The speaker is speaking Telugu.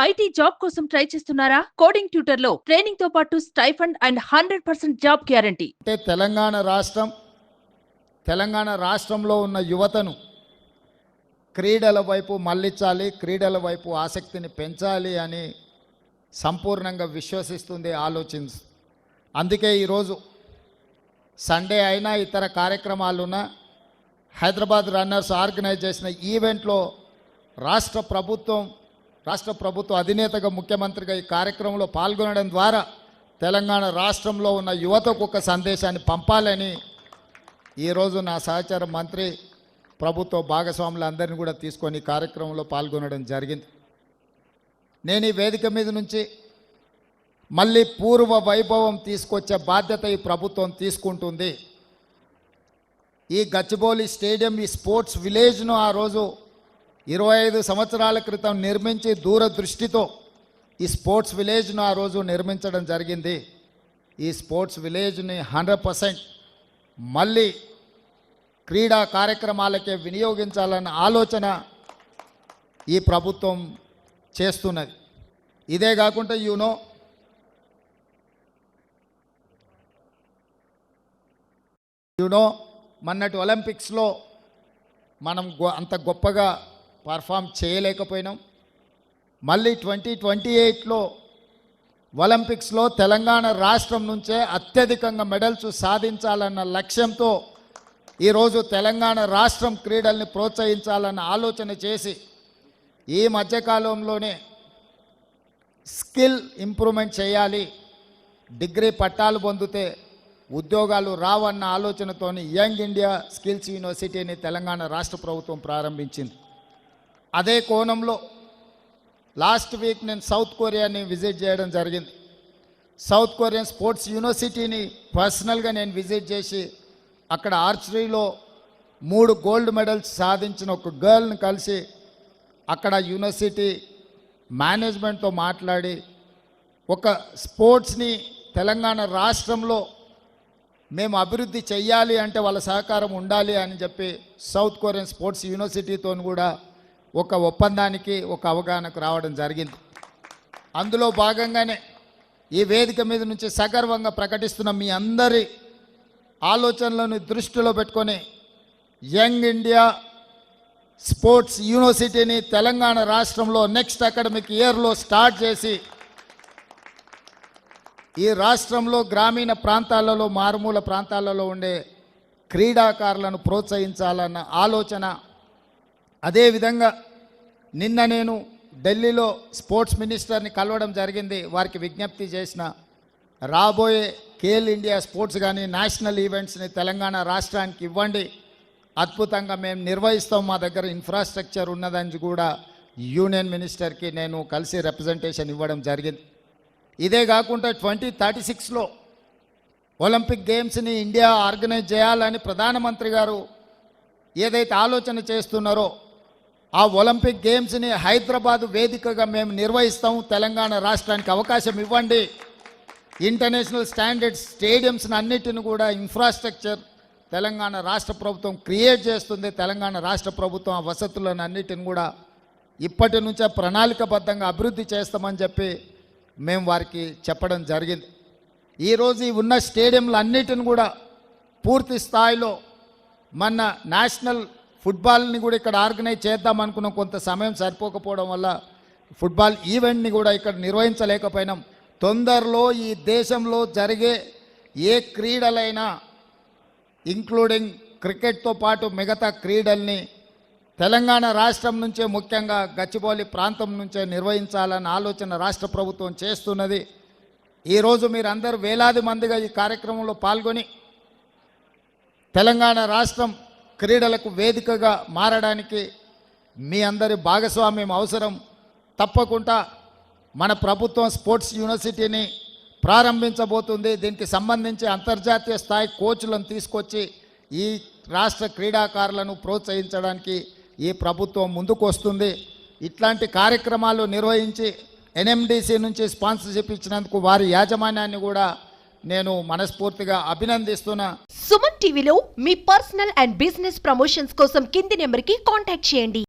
ఐటీ జాబ్ కోసం ట్రై చేస్తున్నారా? కోడింగ్ ట్యూటర్లో ట్రైనింగ్తో పాటు stipend and hundred percent job guarantee. అంటే తెలంగాణ రాష్ట్రం తెలంగాణ రాష్ట్రంలో ఉన్న యువతను క్రీడల వైపు మళ్ళించాలి క్రీడల వైపు ఆసక్తిని పెంచాలి అని సంపూర్ణంగా విశ్వసిస్తుంది ఆలోచించ అందుకే ఈరోజు సండే అయినా ఇతర కార్యక్రమాలున్న హైదరాబాద్ రన్నర్స్ ఆర్గనైజ్ చేసిన ఈవెంట్లో రాష్ట్ర ప్రభుత్వం రాష్ట్ర ప్రభుత్వ అధినేతగా ముఖ్యమంత్రిగా ఈ కార్యక్రమంలో పాల్గొనడం ద్వారా తెలంగాణ రాష్ట్రంలో ఉన్న యువతకు ఒక సందేశాన్ని పంపాలని ఈరోజు నా సహచార మంత్రి ప్రభుత్వ భాగస్వాములందరినీ కూడా తీసుకొని కార్యక్రమంలో పాల్గొనడం జరిగింది. నేను ఈ వేదిక మీద నుంచి మళ్ళీ పూర్వ వైభవం తీసుకొచ్చే బాధ్యత ఈ ప్రభుత్వం తీసుకుంటుంది. ఈ గచ్చిబౌలి స్టేడియం ఈ స్పోర్ట్స్ విలేజ్ను ఆ రోజు ఇరవై ఐదు సంవత్సరాల క్రితం నిర్మించి దూరదృష్టితో ఈ స్పోర్ట్స్ విలేజ్ను ఆ రోజు నిర్మించడం జరిగింది. ఈ స్పోర్ట్స్ విలేజ్ని హండ్రెడ్ పర్సెంట్ మళ్ళీ క్రీడా కార్యక్రమాలకే వినియోగించాలన్న ఆలోచన ఈ ప్రభుత్వం చేస్తున్నది. ఇదే కాకుండా యూనో యూనో మొన్నటి ఒలింపిక్స్లో మనం గొ- అంత గొప్పగా పర్ఫామ్ చేయలేకపోయినాం. మళ్ళీ ట్వంటీ ట్వంటీ ఎయిట్లో ఒలింపిక్స్లో తెలంగాణ రాష్ట్రం నుంచే అత్యధికంగా మెడల్స్ సాధించాలన్న లక్ష్యంతో ఈరోజు తెలంగాణ రాష్ట్రం క్రీడల్ని ప్రోత్సహించాలన్న ఆలోచన చేసి ఈ మధ్యకాలంలోనే స్కిల్ ఇంప్రూవ్మెంట్ చేయాలి డిగ్రీ పట్టాలు పొందితే ఉద్యోగాలు రావన్న ఆలోచనతోని యంగ్ ఇండియా స్కిల్స్ యూనివర్సిటీని తెలంగాణ రాష్ట్ర ప్రభుత్వం ప్రారంభించింది. అదే కోణంలో లాస్ట్ వీక్ నేను సౌత్ కొరియాని విజిట్ చేయడం జరిగింది. సౌత్ కొరియన్ స్పోర్ట్స్ యూనివర్సిటీని పర్సనల్గా నేను విజిట్ చేసి అక్కడ ఆర్చరీలో మూడు గోల్డ్ మెడల్స్ సాధించిన ఒక గర్ల్ని కలిసి అక్కడ యూనివర్సిటీ మేనేజ్మెంట్తో మాట్లాడి ఒక స్పోర్ట్స్ని తెలంగాణ రాష్ట్రంలో మేము అభివృద్ధి చెయ్యాలి అంటే వాళ్ళ సహకారం ఉండాలి అని చెప్పి సౌత్ కొరియన్ స్పోర్ట్స్ యూనివర్సిటీతో కూడా ఒక ఒప్పందానికి ఒక అవగాహనకు రావడం జరిగింది. అందులో భాగంగానే ఈ వేదిక మీద నుంచి సగర్వంగా ప్రకటిస్తున్న మీ అందరి ఆలోచనలను దృష్టిలో పెట్టుకొని యంగ్ ఇండియా స్పోర్ట్స్ యూనివర్సిటీని తెలంగాణ రాష్ట్రంలో నెక్స్ట్ అకాడమిక్ ఇయర్లో స్టార్ట్ చేసి ఈ రాష్ట్రంలో గ్రామీణ ప్రాంతాలలో మారుమూల ప్రాంతాలలో ఉండే క్రీడాకారులను ప్రోత్సహించాలన్న ఆలోచన అదేవిధంగా నిన్న నేను ఢిల్లీలో స్పోర్ట్స్ మినిస్టర్ని కలవడం జరిగింది. వారికి విజ్ఞప్తి చేసిన రాబోయే కేల్ ఇండియా స్పోర్ట్స్ కానీ నేషనల్ ఈవెంట్స్ని తెలంగాణ రాష్ట్రానికి ఇవ్వండి. అద్భుతంగా మేము నిర్వహిస్తాం. మా దగ్గర ఇన్ఫ్రాస్ట్రక్చర్ ఉన్నదని కూడా యూనియన్ మినిస్టర్కి నేను కలిసి రిప్రజెంటేషన్ ఇవ్వడం జరిగింది. ఇదే కాకుండా ట్వంటీ థర్టీ సిక్స్లో ఒలింపిక్ గేమ్స్ని ఇండియా ఆర్గనైజ్ చేయాలని ప్రధానమంత్రి గారు ఏదైతే ఆలోచన చేస్తున్నారో ఆ ఒలింపిక్ గేమ్స్ని హైదరాబాద్ వేదికగా మేము నిర్వహిస్తాం. తెలంగాణ రాష్ట్రానికి అవకాశం ఇవ్వండి. ఇంటర్నేషనల్ స్టాండర్డ్ స్టేడియంస్ని అన్నిటిని కూడా ఇన్ఫ్రాస్ట్రక్చర్ తెలంగాణ రాష్ట్ర ప్రభుత్వం క్రియేట్ చేస్తుంది. తెలంగాణ రాష్ట్ర ప్రభుత్వం ఆ వసతులను అన్నిటిని కూడా ఇప్పటి నుంచే ప్రణాళికబద్ధంగా అభివృద్ధి చేస్తామని చెప్పి మేము వారికి చెప్పడం జరిగింది. ఈరోజు ఈ ఉన్న స్టేడియంలు అన్నిటిని కూడా పూర్తి స్థాయిలో మన నేషనల్ ఫుట్బాల్ని కూడా ఇక్కడ ఆర్గనైజ్ చేద్దాం అనుకున్నాం. కొంత సమయం సరిపోకపోవడం వల్ల ఫుట్బాల్ ఈవెంట్ని కూడా ఇక్కడ నిర్వహించలేకపోయినాం. తొందరలో ఈ దేశంలో జరిగే ఏ క్రీడలైనా ఇంక్లూడింగ్ క్రికెట్తో పాటు మిగతా క్రీడల్ని తెలంగాణ రాష్ట్రం నుంచే ముఖ్యంగా గచ్చిబౌలి ప్రాంతం నుంచే నిర్వహించాలన్న ఆలోచన రాష్ట్ర ప్రభుత్వం చేస్తున్నది. ఈరోజు మీరందరూ వేలాది మందిగా ఈ కార్యక్రమంలో పాల్గొని తెలంగాణ రాష్ట్రం క్రీడలకు వేదికగా మారడానికి మీ అందరి భాగస్వామ్యం అవసరం. తప్పకుండా మన ప్రభుత్వం స్పోర్ట్స్ యూనివర్సిటీని ప్రారంభించబోతుంది. దీనికి సంబంధించి అంతర్జాతీయ స్థాయి కోచ్లను తీసుకొచ్చి ఈ రాష్ట్ర క్రీడాకారులను ప్రోత్సహించడానికి ఈ ప్రభుత్వం ముందుకు వస్తుంది ఇట్లాంటి కార్యక్రమాలు నిర్వహించి ఎన్ఎండిసి నుంచి స్పాన్సర్షిప్ ఇచ్చినందుకు వారి యాజమాన్యాన్ని కూడా నేను మనస్ఫూర్తిగా అభినందిస్తున్నా. సుమన్ టీవీలో మీ పర్సనల్ అండ్ బిజినెస్ ప్రమోషన్స్ కోసం కింది నెంబర్కి కాంటాక్ట్ చేయండి.